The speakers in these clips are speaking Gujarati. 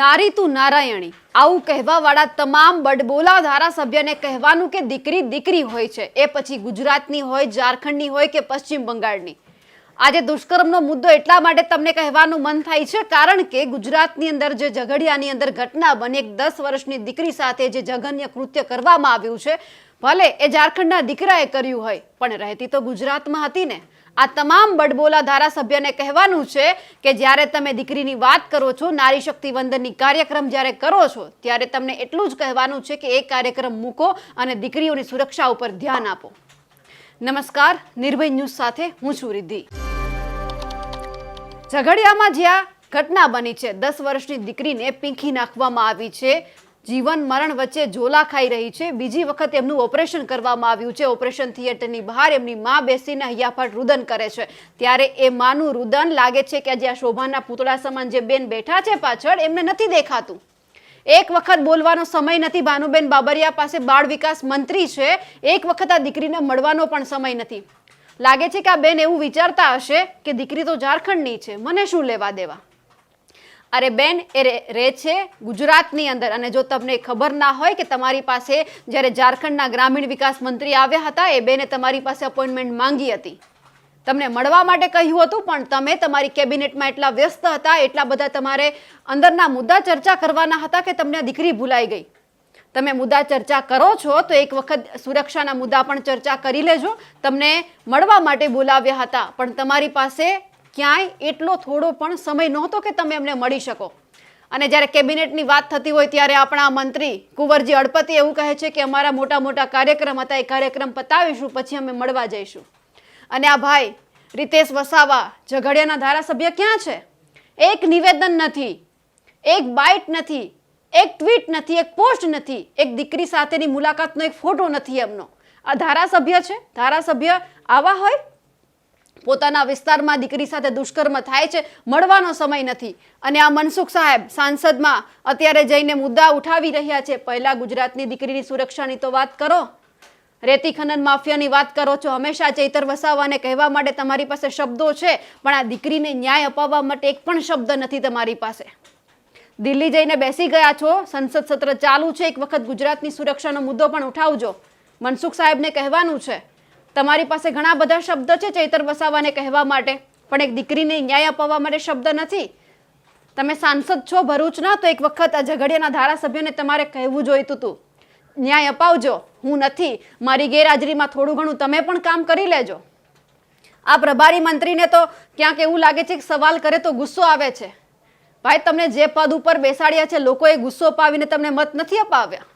નારી તું નારાયણી. આવું કહેવાવાળા તમામ બડબોલા ધારાસભ્યને કહેવાનું કે દીકરી દીકરી હોય છે. એ પછી ગુજરાતની હોય, ઝારખંડની હોય કે પશ્ચિમ બંગાળની. આજે દુષ્કર્મનો મુદ્દો એટલા માટે તમને કહેવાનું મન થાય છે કારણ કે ગુજરાતની અંદર જે ઝઘડિયાની અંદર ઘટના બની, એક દસ વર્ષની દીકરી સાથે જે જઘન્ય કૃત્ય કરવામાં આવ્યું છે, ભલે એ ઝારખંડના દીકરાએ કર્યું હોય, પણ રહેતી તો ગુજરાતમાં હતી ને. આ તમામ બડબોલા ધારાસભ્યને કહેવાનું છે કે જ્યારે તમે દીકરીની વાત કરો છો, નારી શક્તિ વંદનની કાર્યક્રમ જ્યારે કરો છો, ત્યારે તમને એટલું જ કહેવાનું છે કે એ કાર્યક્રમ મૂકો અને દીકરીઓની સુરક્ષા ઉપર ધ્યાન આપો. નમસ્કાર, નિર્ભય ન્યૂઝ સાથે હું છું રિદ્ધિ. ઝઘડિયામાં જ્યાં ઘટના બની છે, દસ વર્ષની દીકરીને પીંખી નાખવામાં આવી છે જીવન મરણ વચ્ચે ઝોલા ખાઈ રહી છે. બીજી વખત એમનું ઓપરેશન કરવામાં આવ્યું છે. ઓપરેશન થિયેટરની બહાર એમની મા બેસીને હૈયાફાટ રુદન કરે છે. ત્યારે એ માનું રુદન લાગે છે કે જે આ શોભાના પૂતળા સમાન જે બેન બેઠા છે પાછળ, એમને નથી દેખાતું. એક વખત બોલવાનો સમય નથી. ભાનુબેન બાબરિયા પાસે બાળ વિકાસ મંત્રી છે. એક વખત આ દીકરીને મળવાનો પણ સમય નથી. લાગે છે કે આ બેન એવું વિચારતા હશે કે દીકરી તો ઝારખંડની છે. મને શું લેવા દેવા? અરે બેન, એ રહે- છે ગુજરાતની અંદર. અને જો તમને ખબર ના હોય કે તમારી પાસે જ્યારે ઝારખંડના ગ્રામીણ વિકાસ મંત્રી આવ્યા હતા, એ બેને તમારી પાસે અપોઇન્ટમેન્ટ માંગી હતી. તમને મળવા માટે કહ્યું હતું, પણ તમે તમારી કેબિનેટમાં એટલા વ્યસ્ત હતા, એટલા બધા તમારે અંદરના મુદ્દા ચર્ચા કરવાના હતા કે તમને દીકરી ભૂલાઈ ગઈ. તમે મુદ્દા ચર્ચા કરો છો, તો એક વખત સુરક્ષાના મુદ્દા પણ ચર્ચા કરી લેજો. તમને મળવા માટે બોલાવ્યા હતા, પણ તમારી પાસે ક્યાંય એટલો થોડો પણ સમય નહોતો કે તમે એમને મળી શકો. અને જ્યારે કેબિનેટની વાત થતી હોય ત્યારે આપણા મંત્રી કુંવરજી અડપતિ એવું કહે છે કે અમારા મોટા મોટા કાર્યક્રમ હતા, એ કાર્યક્રમ પતાવીશું, પછી અમે મળવા જઈશું. અને આ ભાઈ રીતેશ વસાવા ઝઘડિયાના ધારાસભ્ય ક્યાં છે? એક નિવેદન નથી, એક બાઇટ નથી, એક ટ્વીટ નથી, એક પોસ્ટ નથી, એક દીકરી સાથેની મુલાકાતનો એક ફોટો નથી એમનો. આ ધારાસભ્ય છે? ધારાસભ્ય આવા હોય? પોતાના વિસ્તારમાં દીકરી સાથે દુષ્કર્મ થાય છે, મળવાનો સમય નથી. અને આ મનસુખ સાહેબ સાંસદમાં અત્યારે જઈને મુદ્દા ઉઠાવી રહ્યા છે. પહેલા ગુજરાતની દીકરીની સુરક્ષાની તો વાત કરો. રેતી ખનન માફિયાની વાત કરો છો. હંમેશા ચૈતર વસાવાને કહેવા માટે તમારી પાસે શબ્દો છે, પણ આ દીકરીને ન્યાય અપાવવા માટે એક પણ શબ્દ નથી તમારી પાસે. દિલ્હી જઈને બેસી ગયા છો. સંસદ સત્ર ચાલુ છે. એક વખત ગુજરાતની સુરક્ષાનો મુદ્દો પણ ઉઠાવજો. મનસુખ સાહેબને કહેવાનું છે તમારી પાસે ઘણા બધા શબ્દ છે ચૈતર વસાવાને કહેવા માટે, પણ એક દીકરીને ન્યાય અપાવવા માટે શબ્દ નથી. તમે સાંસદ છો ભરૂચના તો એક વખત આ ઝઘડિયાના ધારાસભ્યને તમારે કહેવું જોઈતું હતું ન્યાય અપાવજો, હું નથી, મારી ગેરહાજરીમાં થોડું ઘણું તમે પણ કામ કરી લેજો. આ પ્રભારી મંત્રીને તો ક્યાંક એવું લાગે છે કે સવાલ કરે તો ગુસ્સો આવે છે. ભાઈ, તમને જે પદ ઉપર બેસાડ્યા છે, લોકોએ ગુસ્સો અપાવીને તમને મત નથી અપાવ્યા.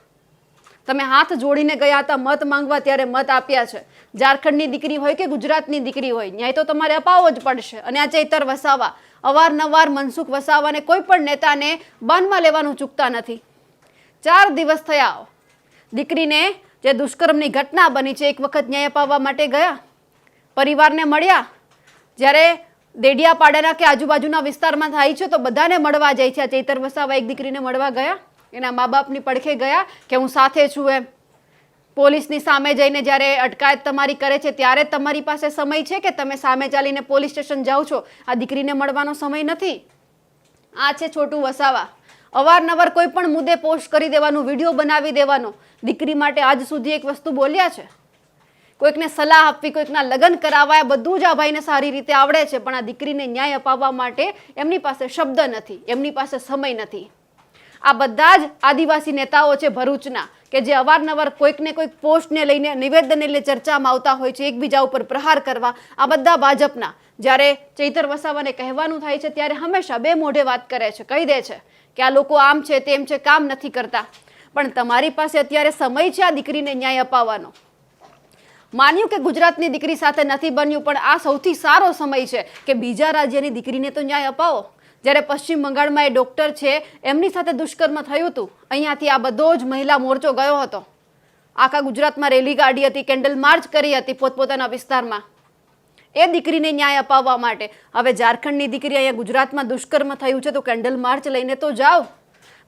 તમે હાથ જોડીને ગયા હતા, મત માંગવા ત્યારે મત આપ્યા છે. ઝારખંડની દીકરી હોય કે ગુજરાતની દીકરી હોય, ન્યાય તો તમારે અપાવવો જ પડશે. અને આ ચૈતર વસાવા, અવારનવાર મનસુખ વસાવાને કોઈ પણ નેતાને બાનમાં લેવાનું ચૂકતા નથી. ચાર દિવસ થયા દીકરીને જે દુષ્કર્મની ઘટના બની છે, એક વખત ન્યાય અપાવવા માટે ગયા. પરિવારને મળ્યા. જ્યારે દેડિયાપાડાના કે આજુબાજુના વિસ્તારમાં થાય છે, તો બધાને મળવા જાય છે. આ ચૈતર વસાવા એક દીકરીને મળવા ગયા. એના મા બાપની પડખે ગયા કે હું સાથે છું એમ. પોલીસની સામે જઈને જ્યારે અટકાયત તમારી કરે છે, ત્યારે તમારી પાસે સમય છે કે તમે સામે ચાલીને પોલીસ સ્ટેશન જાઓ છો? આ દીકરીને મળવાનો સમય નથી. આ છે છોટું વસાવા. અવારનવાર કોઈ પણ મુદ્દે પોસ્ટ કરી દેવાનું, વીડિયો બનાવી દેવાનો. દીકરી માટે આજ સુધી એક વસ્તુ બોલ્યા છે. કોઈકને સલાહ આપવી, કોઈકના લગ્ન કરાવવા બધું જ આ ભાઈને સારી રીતે આવડે છે, પણ આ દીકરીને ન્યાય અપાવવા માટે એમની પાસે શબ્દ નથી, એમની પાસે સમય નથી. આ બધા જ આદિવાસી નેતાઓ છે ભરૂચના, કે જે અવારનવાર કોઈક કોઈક પોસ્ટને લઈને નિવેદનને લઈને ચર્ચામાં આવતા હોય છે, એકબીજા ઉપર પ્રહાર કરવા. આ બધા ભાજપના. જ્યારે ચૈતર વસાવાને કહેવાનું થાય છે, ત્યારે હંમેશા બે મોઢે વાત કરે છે, કહી દે છે કે આ લોકો આમ છે, તેમ છે, કામ નથી કરતા. પણ તમારી પાસે અત્યારે સમય છે આ દીકરીને ન્યાય અપાવવાનો. માન્યું કે ગુજરાતની દીકરી સાથે નથી બન્યું, પણ આ સૌથી સારો સમય છે કે બીજા રાજ્યની દીકરીને તો ન્યાય અપાવો. જ્યારે પશ્ચિમ બંગાળમાં એ ડૉક્ટર છે, એમની સાથે દુષ્કર્મ થયું હતું. અહીંયાથી આ બધો જ મહિલા મોરચો ગયો હતો. આખા ગુજરાતમાં રેલી કાઢી હતી, કેન્ડલ માર્ચ કરી હતી પોતપોતાના વિસ્તારમાં. એ દીકરીને ન્યાય અપાવવા માટે. હવે ઝારખંડની દીકરી અહીંયા ગુજરાતમાં દુષ્કર્મ થયું છે, તો કેન્ડલ માર્ચ લઈને તો જાઓ.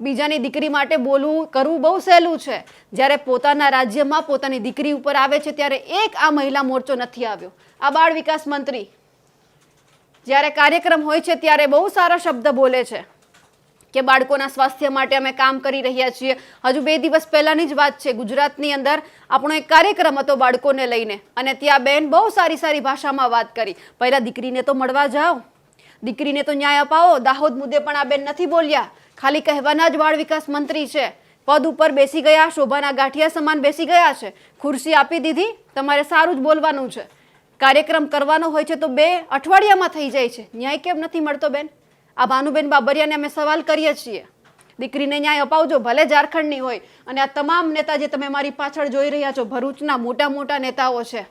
બીજાની દીકરી માટે બોલવું, કરવું બહુ સહેલું છે. જ્યારે પોતાના રાજ્યમાં પોતાની દીકરી ઉપર આવે છે, ત્યારે એક આ મહિલા મોરચો નથી આવ્યો. આ બાળ વિકાસ મંત્રી જ્યારે કાર્યક્રમ હોય છે ત્યારે બહુ સારા શબ્દ બોલે છે કે બાળકોના સ્વાસ્થ્ય માટે અમે કામ કરી રહ્યા છીએ. હજુ બે દિવસ પહેલાની જ વાત છે. ગુજરાતની અંદર આપણો એક કાર્યક્રમ હતો બાળકોને લઈને અને ત્યાં બેન બહુ સારી સારી ભાષામાં વાત કરી. પહેલાં દીકરીને તો મળવા જાઓ. દીકરીને તો ન્યાય અપાવો. દાહોદ મુદ્દે પણ આ બેન નથી બોલ્યા. ખાલી કહેવાના જ બાળ વિકાસ મંત્રી છે. પદ ઉપર બેસી ગયા, શોભાના ગાંઠિયા સમાન બેસી ગયા છે. ખુરશી આપી દીધી. તમારે સારું જ બોલવાનું છે. કાર્યક્રમ કરવાનો હોય છે તો બે અઠવાડિયામાં થઈ જાય છે. ન્યાય કેમ નથી મળતો, બેન? આ ભાનુબેન બાબરિયાને અમે સવાલ કરીએ છીએ. દીકરીને ન્યાય અપાવજો, ભલે ઝારખંડની હોય. અને આ તમામ નેતા જે તમે મારી પાછળ જોઈ રહ્યા છો, ભરૂચના મોટા મોટા નેતાઓ છે.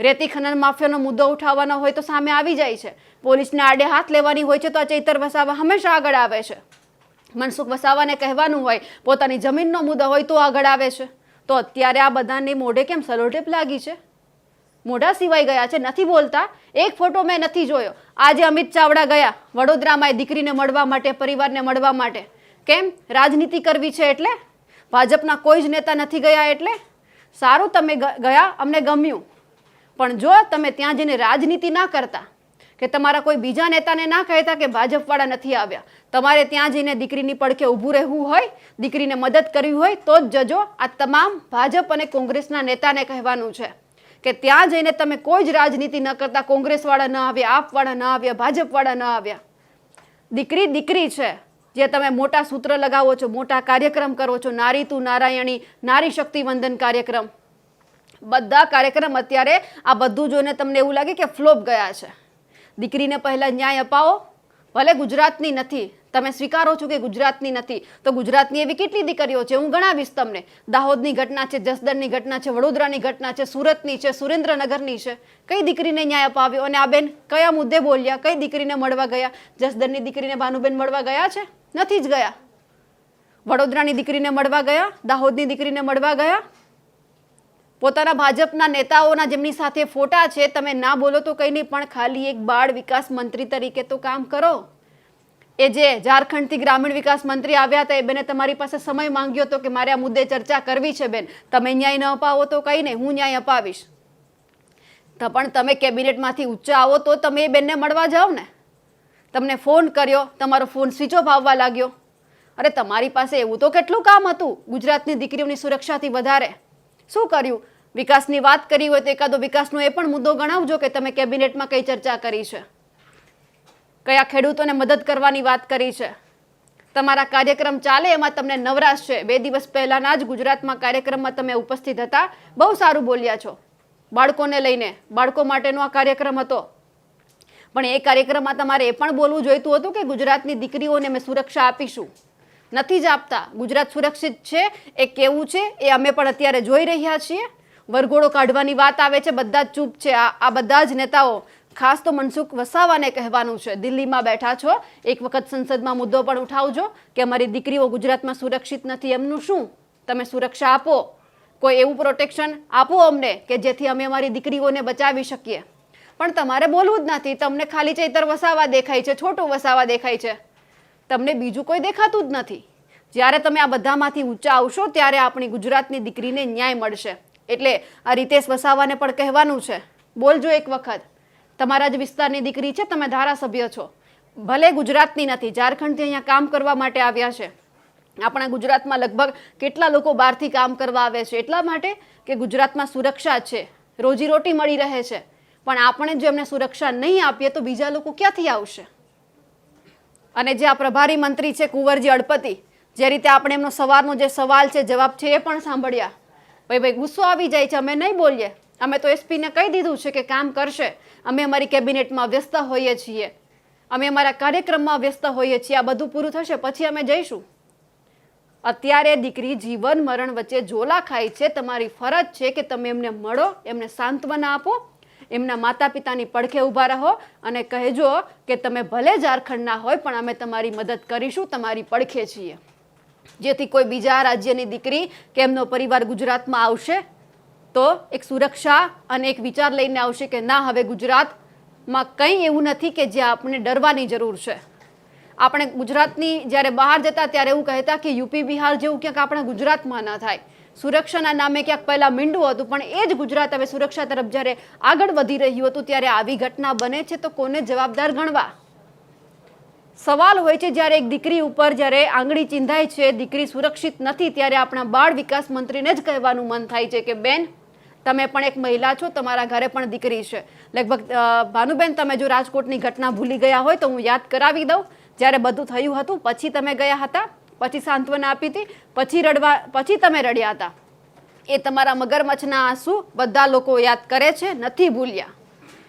રેતી ખનન માફિયાનો મુદ્દો ઉઠાવવાનો હોય તો સામે આવી જાય છે. પોલીસને આડે હાથ લેવાની હોય છે તો આ ચૈતર વસાવા હંમેશા આગળ આવે છે. મનસુખ વસાવાને કહેવાનું હોય, પોતાની જમીનનો મુદ્દો હોય તો આગળ આવે છે. તો અત્યારે આ બધાને મોઢે કેમ સલોટેપ લાગી છે? મોઢા સિવાય ગયા છે, નથી બોલતા. એક ફોટો મેં નથી જોયો. આજે અમિત ચાવડા ગયા, વડોદરામાં એ દીકરીને મળવા માટે, પરિવારને મળવા માટે. કેમ? રાજનીતિ કરવી છે એટલે? ભાજપના કોઈ જ નેતા નથી ગયા એટલે? સારું તમે ગયા, અમને ગમ્યું. પણ જો તમે ત્યાં જઈને રાજનીતિ ના કરતા, કે તમારા કોઈ બીજા નેતાને ના કહેતા કે ભાજપવાળા નથી આવ્યા, તમારે ત્યાં જઈને દીકરીની પડખે ઊભું રહેવું હોય, દીકરીને મદદ કરવી હોય, તો જ જજો. આ તમામ ભાજપ અને કોંગ્રેસના નેતાને કહેવાનું છે. કે ત્યાં જઈને તમે કોઈ જ રાજનીતિ ન કરતા, કોંગ્રેસવાળા ન આવ્યા, આપવાળા ન આવ્યા, ભાજપવાળા ન આવ્યા. દીકરી દીકરી છે, જે તમે મોટા સૂત્ર લગાવો છો, મોટા કાર્યક્રમ કરો છો, નારી તું નારાયણી, નારી શક્તિ વંદન કાર્યક્રમ. બધા કાર્યક્રમ અત્યારે આ બધું જોઈને તમને એવું લાગે કે ફ્લોપ ગયા છે. દીકરીને પહેલા ન્યાય અપાવો ભલે ગુજરાતની નથી, તમે સ્વીકારો છો કે ગુજરાતની નથી, તો ગુજરાતની એવી કેટલી દીકરીઓ છે? હું ગણાવીશ તમને. દાહોદની ઘટના છે, જસદણની ઘટના છે, વડોદરાની ઘટના છે, સુરતની છે, સુરેન્દ્રનગરની છે. કઈ દીકરીને ન્યાય અપાવ્યો? અને આ બેન કયા મુદ્દે બોલ્યા? કઈ દીકરીને મળવા ગયા? જસદણની દીકરીને ભાનુબેન મળવા ગયા છે? નથી જ ગયા. વડોદરાની દીકરીને મળવા ગયા? દાહોદની દીકરીને મળવા ગયા? પોતાના ભાજપના નેતાઓના જેમની સાથે ફોટા છે, તમે ના બોલો તો કંઈ નહીં, પણ ખાલી એક બાળ વિકાસ મંત્રી તરીકે તો કામ કરો. એ જે ઝારખંડથી ગ્રામીણ વિકાસ મંત્રી આવ્યા હતા, એ બેને તમારી પાસે સમય માંગ્યો હતો કે મારે આ મુદ્દે ચર્ચા કરવી છે બેન. તમે ન્યાય ન અપાવો તો કંઈ નહીં, હું ન્યાય અપાવીશ. તો પણ તમે કેબિનેટમાંથી ઊંચા આવો તો તમે એ બેનને મળવા જાઓ ને. તમને ફોન કર્યો, તમારો ફોન સ્વિચ ઓફ આવવા લાગ્યો. અરે તમારી પાસે એવું તો કેટલું કામ હતું? ગુજરાતની દીકરીઓની સુરક્ષાથી વધારે. શું કર્યું? વિકાસની વાત કરી હોય તો એકાદો વિકાસનો એ પણ મુદ્દો ગણાવજો કે તમે કેબિનેટમાં કઈ ચર્ચા કરી છે. કયા ખેડૂતોને મદદ કરવાની વાત કરી છે. તમારા કાર્યક્રમ ચાલે, એમાં તમને નવરાશ. છે બે દિવસ પહેલાના જ ગુજરાતમાં કાર્યક્રમમાં તમે ઉપસ્થિત હતા. બહુ સારું બોલ્યા છો. બાળકોને લઈને, બાળકો માટેનો આ કાર્યક્રમ હતો. પણ એ કાર્યક્રમમાં તમારે એ પણ બોલવું જોઈતું હતું કે ગુજરાતની દીકરીઓને અમે સુરક્ષા આપીશું. નથી જ આપતા. ગુજરાત સુરક્ષિત છે, એ કેવું છે, એ અમે પણ અત્યારે જોઈ રહ્યા છીએ. વરઘોડો કાઢવાની વાત આવે છે, બધા જ ચૂપ છે. આ આ બધા જ નેતાઓ, ખાસ તો મનસુખ વસાવાને કહેવાનું છે. દિલ્હીમાં બેઠા છો. એક વખત સંસદમાં મુદ્દો પણ ઉઠાવજો કે અમારી દીકરીઓ ગુજરાતમાં સુરક્ષિત નથી. એમનું શું? તમે સુરક્ષા આપો. કોઈ એવું પ્રોટેક્શન આપો અમને કે જેથી અમે અમારી દીકરીઓને બચાવી શકીએ. પણ તમારે બોલવું જ નથી. તમને ખાલી ચૈતર વસાવા દેખાય છે, છોટું વસાવા દેખાય છે. તમને બીજું કોઈ દેખાતું જ નથી. જ્યારે તમે આ બધામાંથી ઊંચા આવશો, ત્યારે આપણી ગુજરાતની દીકરીને ન્યાય મળશે. એટલે આ રીતેશ વસાવાને પણ કહેવાનું છે. બોલજો એક વખત. તમારા જ વિસ્તારની દીકરી છે, તમે ધારાસભ્ય છો. ભલે ગુજરાતની નથી, ઝારખંડથી અહીંયા કામ કરવા માટે આવ્યા છે. આપણા ગુજરાતમાં લગભગ કેટલા લોકો બહારથી કામ કરવા આવે છે? એટલા માટે કે ગુજરાતમાં સુરક્ષા છે. રોજીરોટી મળી રહે છે. પણ આપણે જો એમને સુરક્ષા નહીં આપીએ તો બીજા લોકો ક્યાંથી આવશે? અને જે આ પ્રભારી મંત્રી છે કુંવરજી અડપતિ, જે રીતે આપણે એમનો સવારનો જે સવાલ છે, જવાબ છે એ પણ સાંભળ્યા. ભાઈ ભાઈ, ગુસ્સો આવી જાય છે, અમે નહીં બોલીએ. અમે તો એસપીને કહી દીધું છે કે કામ કરશે. અમે અમારી કેબિનેટમાં વ્યસ્ત હોઈએ છીએ. અમે અમારા કાર્યક્રમમાં વ્યસ્ત હોઈએ છીએ. આ બધું પૂરું થશે, પછી અમે જઈશું. અત્યારે દીકરી જીવન મરણ વચ્ચે ઝોલા ખાય છે. તમારી ફરજ છે કે તમે એમને મળો, એમને સાંત્વના આપો, એમના માતા પિતાની પડખે ઊભા રહો અને કહેજો કે તમે ભલે ઝારખંડના હોય, પણ અમે તમારી મદદ કરીશું, તમારી પડખે છીએ. જેથી કોઈ બીજા રાજ્યની દીકરી કે એમનો પરિવાર ગુજરાતમાં આવશે, તો એક સુરક્ષા અને એક વિચાર લઈને આવશે કે ના, હવે ગુજરાતમાં કંઈ એવું નથી કે જ્યાં આપણે ડરવાની જરૂર છે. આપણે ગુજરાતની જ્યારે બહાર જતા ત્યારે એવું કહેતા કે યુપી, બિહાર જેવું ક્યાંક આપણા ગુજરાતમાં ના થાય. સુરક્ષાના નામે ક્યાંક પહેલાં મીંડું હતું, પણ એ જ ગુજરાત હવે સુરક્ષા તરફ જ્યારે આગળ વધી રહ્યું હતું, ત્યારે આવી ઘટના બને છે તો કોને જવાબદાર ગણવા? સવાલ હોય છે જ્યારે એક દીકરી ઉપર જ્યારે આંગળી ચિંધાય છે, દીકરી સુરક્ષિત નથી, ત્યારે આપણા બાળ વિકાસ મંત્રીને જ કહેવાનું મન થાય છે કે, બેન, તમે પણ એક મહિલા છો, તમારા ઘરે પણ દીકરી છે. લગભગ ભાનુબેન, તમે જો રાજકોટની ઘટના ભૂલી ગયા હોય, તો હું યાદ કરાવી દઉં. જ્યારે બધું થયું હતું, પછી તમે ગયા હતા, પછી સાંત્વના આપી હતી, પછી રડવા, પછી તમે રડ્યા હતા. એ તમારા મગરમચ્છના આંસુ બધા લોકો યાદ કરે છે, નથી ભૂલ્યા.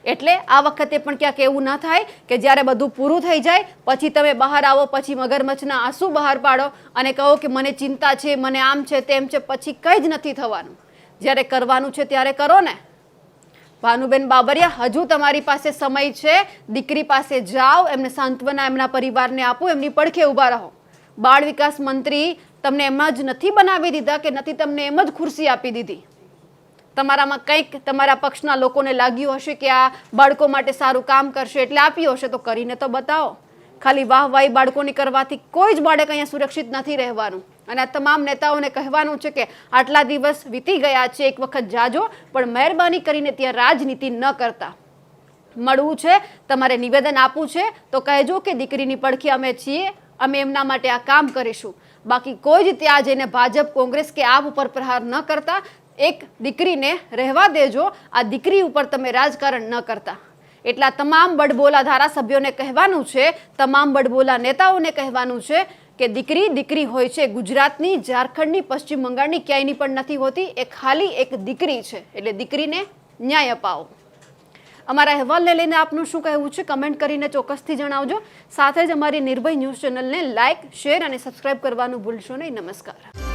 એટલે આ વખતે પણ ક્યાંક એવું ન થાય કે જ્યારે બધું પૂરું થઈ જાય, પછી તમે બહાર આવો, પછી મગરમચ્છના આંસુ બહાર પાડો અને કહો કે મને ચિંતા છે, મને આમ છે, તેમ છે, પછી કંઈ જ નથી થવાનું. જ્યારે કરવાનું છે ત્યારે કરો ને. ભાનુબેન બાબરિયા, હજુ તમારી પાસે સમય છે, દીકરી પાસે જાઓ, એમને સાંત્વના એમના પરિવારને આપો, એમની પડખે ઊભા રહો. બાળ વિકાસ મંત્રી તમને એમ જ નથી બનાવી દીધા કે નથી તમને એમ જ ખુરશી આપી દીધી. તમારામાં કંઈક તમારા પક્ષના લોકોને લાગ્યું હશે કે આ બાળકો માટે સારું કામ કરશે એટલે આપ્યું હશે, તો કરીને તો બતાવો. ખાલી વાહવાહી બાળકોની કરવાથી કોઈ જ બાળક અહીંયા સુરક્ષિત નથી રહેવાનું. અને તમામ નેતાઓને કહેવાનું છે કે આટલા દિવસ વીતી ગયા છે, એક વખત જાજો, પણ મહેરબાની કરીને ત્યાં રાજનીતિ ન કરતા. મળવું છે, તમારે નિવેદન આપવું છે, તો કહેજો કે દીકરીની પડખી અમે છીએ, અમે એમના માટે આ કામ કરીશું. બાકી કોઈ જ ત્યાં જઈને ભાજપ, કોંગ્રેસ કે આપ ઉપર પ્રહાર ન કરતા એક દીકરીને રહેવા દેજો, આ દીકરી ઉપર તમે રાજકારણ ન કરતા. એટલા તમામ બડબોલા ધારાસભ્યોને કહેવાનું છે, તમામ બડબોલા નેતાઓને કહેવાનું છે કે દીકરી દીકરી હોય છે, ગુજરાતની, ઝારખંડની, પશ્ચિમ બંગાળની ક્યાંયની પણ નથી હોતી, એ ખાલી એક દીકરી છે, એટલે દીકરીને ન્યાય અપાવો. અમારા અહેવાલને લઈને આપનું શું કહેવું છે, કમેન્ટ કરીને ચોક્કસથી જણાવજો. સાથે જ અમારી નિર્ભય ન્યૂઝ ચેનલને લાઇક શેર અને સબસ્ક્રાઇબ કરવાનું ભૂલશો નહીં. નમસ્કાર.